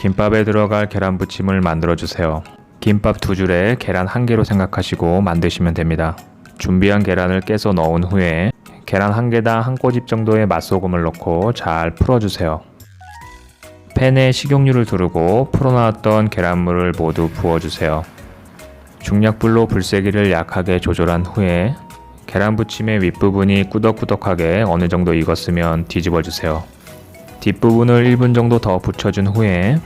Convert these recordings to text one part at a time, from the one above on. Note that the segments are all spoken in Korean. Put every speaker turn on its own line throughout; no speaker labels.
김밥에 들어갈 계란 부침을 만들어 주세요. 김밥 두 줄에 계란 한 개로 생각하시고 만드시면 됩니다. 준비한 계란을 깨서 넣은 후에 계란 한 개당 한 꼬집 정도의 맛소금을 넣고 잘 풀어주세요. 팬에 식용유를 두르고 풀어놨던 계란물을 모두 부어주세요. 중약불로 불세기를 약하게 조절한 후에 계란 부침의 윗부분이 꾸덕꾸덕하게 어느 정도 익었으면 뒤집어 주세요. 뒷부분을 1분 정도 더 붙여준 후에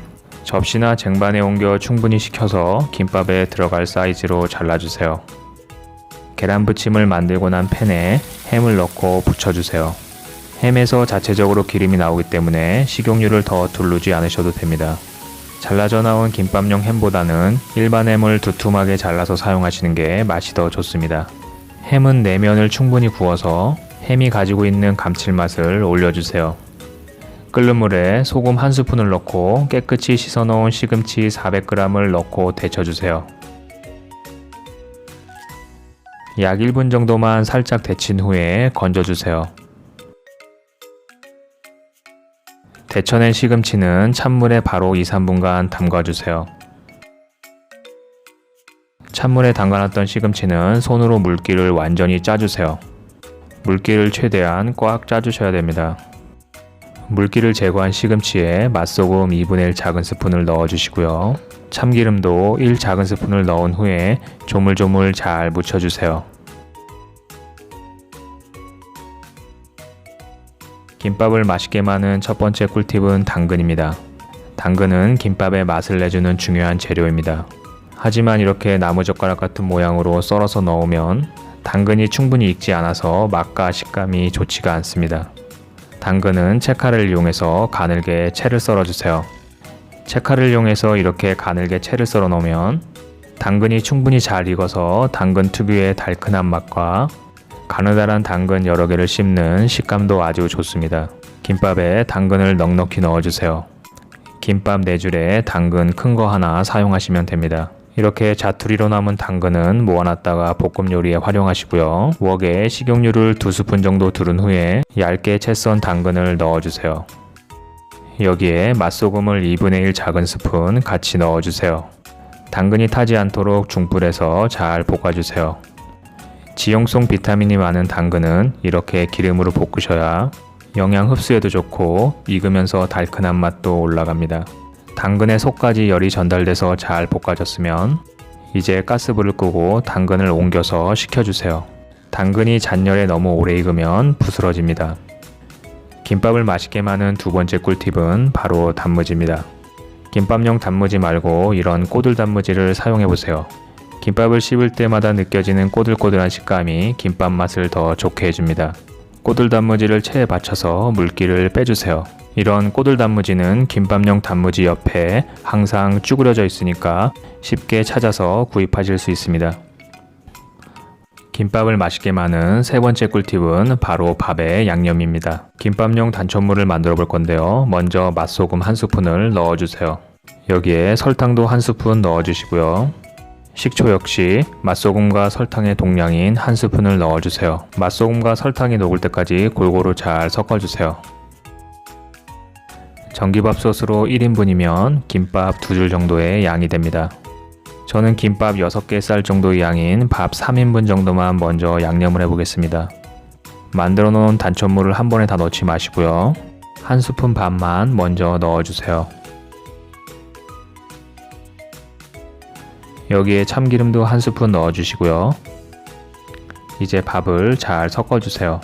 접시나 쟁반에 옮겨 충분히 식혀서 김밥에 들어갈 사이즈로 잘라주세요. 계란 부침을 만들고 난 팬에 햄을 넣고 부쳐주세요. 햄에서 자체적으로 기름이 나오기 때문에 식용유를 더 두르지 않으셔도 됩니다. 잘라져 나온 김밥용 햄보다는 일반 햄을 두툼하게 잘라서 사용하시는 게 맛이 더 좋습니다. 햄은 내면을 충분히 구워서 햄이 가지고 있는 감칠맛을 올려주세요. 끓는 물에 소금 한 스푼을 넣고 깨끗이 씻어 놓은 시금치 400g을 넣고 데쳐주세요. 약 1분 정도만 살짝 데친 후에 건져주세요. 데쳐낸 시금치는 찬물에 바로 2, 3분간 담가주세요. 찬물에 담가놨던 시금치는 손으로 물기를 완전히 짜주세요. 물기를 최대한 꽉 짜주셔야 됩니다. 물기를 제거한 시금치에 맛소금 2분의 1 작은 스푼을 넣어주시고요. 참기름도 1 작은 스푼을 넣은 후에 조물조물 잘 묻혀주세요. 김밥을 맛있게 마는 첫 번째 꿀팁은 당근입니다. 당근은 김밥의 맛을 내주는 중요한 재료입니다. 하지만 이렇게 나무젓가락 같은 모양으로 썰어서 넣으면 당근이 충분히 익지 않아서 맛과 식감이 좋지가 않습니다. 당근은 채칼을 이용해서 가늘게 채를 썰어주세요. 채칼을 이용해서 이렇게 가늘게 채를 썰어 놓으면 당근이 충분히 잘 익어서 당근 특유의 달큰한 맛과 가느다란 당근 여러 개를 씹는 식감도 아주 좋습니다. 김밥에 당근을 넉넉히 넣어주세요. 김밥 4줄에 당근 큰 거 하나 사용하시면 됩니다. 이렇게 자투리로 남은 당근은 모아놨다가 볶음 요리에 활용하시고요. 웍에 식용유를 2스푼 정도 두른 후에 얇게 채 썬 당근을 넣어주세요. 여기에 맛소금을 2분의 1 작은 스푼 같이 넣어주세요. 당근이 타지 않도록 중불에서 잘 볶아주세요. 지용성 비타민이 많은 당근은 이렇게 기름으로 볶으셔야 영양 흡수에도 좋고 익으면서 달큰한 맛도 올라갑니다. 당근의 속까지 열이 전달돼서 잘 볶아졌으면 이제 가스불을 끄고 당근을 옮겨서 식혀주세요. 당근이 잔열에 너무 오래 익으면 부스러집니다. 김밥을 맛있게 마는 두 번째 꿀팁은 바로 단무지입니다. 김밥용 단무지 말고 이런 꼬들 단무지를 사용해 보세요. 김밥을 씹을 때마다 느껴지는 꼬들꼬들한 식감이 김밥 맛을 더 좋게 해줍니다. 꼬들 단무지를 체에 받쳐서 물기를 빼주세요. 이런 꼬들 단무지는 김밥용 단무지 옆에 항상 쭈그려져 있으니까 쉽게 찾아서 구입하실 수 있습니다. 김밥을 맛있게 마는 세 번째 꿀팁은 바로 밥의 양념입니다. 김밥용 단촛물을 만들어 볼 건데요. 먼저 맛소금 한 스푼을 넣어주세요. 여기에 설탕도 한 스푼 넣어주시고요. 식초 역시 맛소금과 설탕의 동량인 한 스푼을 넣어주세요. 맛소금과 설탕이 녹을 때까지 골고루 잘 섞어주세요. 전기밥솥으로 1인분이면 김밥 2줄 정도의 양이 됩니다. 저는 김밥 6개 쌀 정도의 양인 밥 3인분 정도만 먼저 양념을 해보겠습니다. 만들어 놓은 단촛물을 한 번에 다 넣지 마시고요. 한 스푼 반만 먼저 넣어주세요. 여기에 참기름도 한 스푼 넣어주시고요. 이제 밥을 잘 섞어주세요.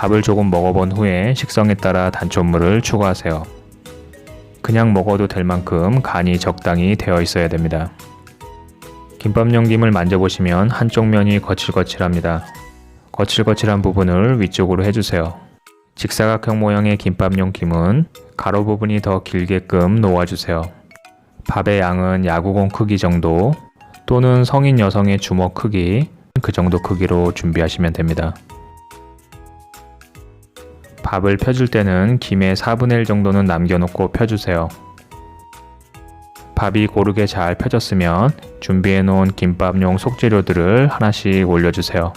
밥을 조금 먹어본 후에 식성에 따라 단촛물을 추가하세요. 그냥 먹어도 될 만큼 간이 적당히 되어 있어야 됩니다. 김밥 용김을 만져보시면 한쪽 면이 거칠거칠합니다. 거칠거칠한 부분을 위쪽으로 해주세요. 직사각형 모양의 김밥용 김은 가로 부분이 더 길게끔 놓아주세요. 밥의 양은 야구공 크기 정도 또는 성인 여성의 주먹 크기 그 정도 크기로 준비하시면 됩니다. 밥을 펴줄 때는 김의 4분의 1 정도는 남겨놓고 펴주세요. 밥이 고르게 잘 펴졌으면 준비해 놓은 김밥용 속재료들을 하나씩 올려주세요.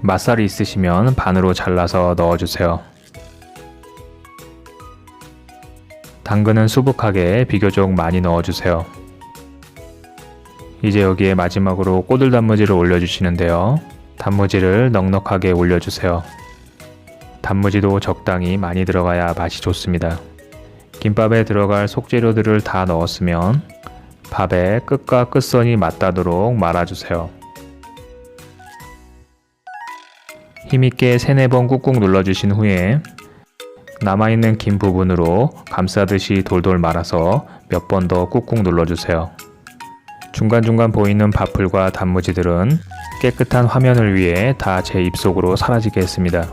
맛살이 있으시면 반으로 잘라서 넣어주세요. 당근은 수북하게 비교적 많이 넣어주세요. 이제 여기에 마지막으로 꼬들 단무지를 올려주시는데요. 단무지를 넉넉하게 올려주세요. 단무지도 적당히 많이 들어가야 맛이 좋습니다. 김밥에 들어갈 속재료들을 다 넣었으면 밥에 끝과 끝선이 맞닿도록 말아주세요. 힘있게 3, 4번 꾹꾹 눌러주신 후에 남아있는 김 부분으로 감싸듯이 돌돌 말아서 몇 번 더 꾹꾹 눌러주세요. 중간중간 보이는 밥풀과 단무지들은 깨끗한 화면을 위해 다 제 입속으로 사라지게 했습니다.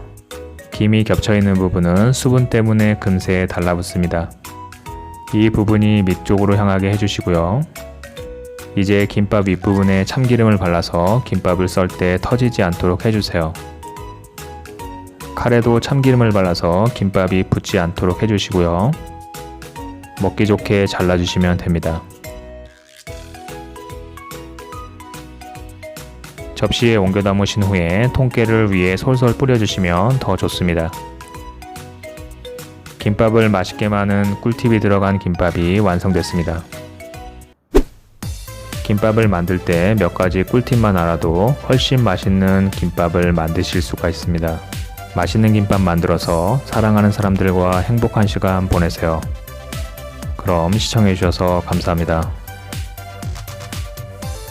김이 겹쳐있는 부분은 수분 때문에 금세 달라붙습니다. 이 부분이 밑쪽으로 향하게 해주시고요. 이제 김밥 윗부분에 참기름을 발라서 김밥을 썰 때 터지지 않도록 해주세요. 칼에도 참기름을 발라서 김밥이 붙지 않도록 해주시고요. 먹기 좋게 잘라주시면 됩니다. 접시에 옮겨 담으신 후에 통깨를 위에 솔솔 뿌려주시면 더 좋습니다. 김밥을 맛있게 마는 꿀팁이 들어간 김밥이 완성됐습니다. 김밥을 만들 때 몇 가지 꿀팁만 알아도 훨씬 맛있는 김밥을 만드실 수가 있습니다. 맛있는 김밥 만들어서 사랑하는 사람들과 행복한 시간 보내세요. 그럼 시청해주셔서 감사합니다.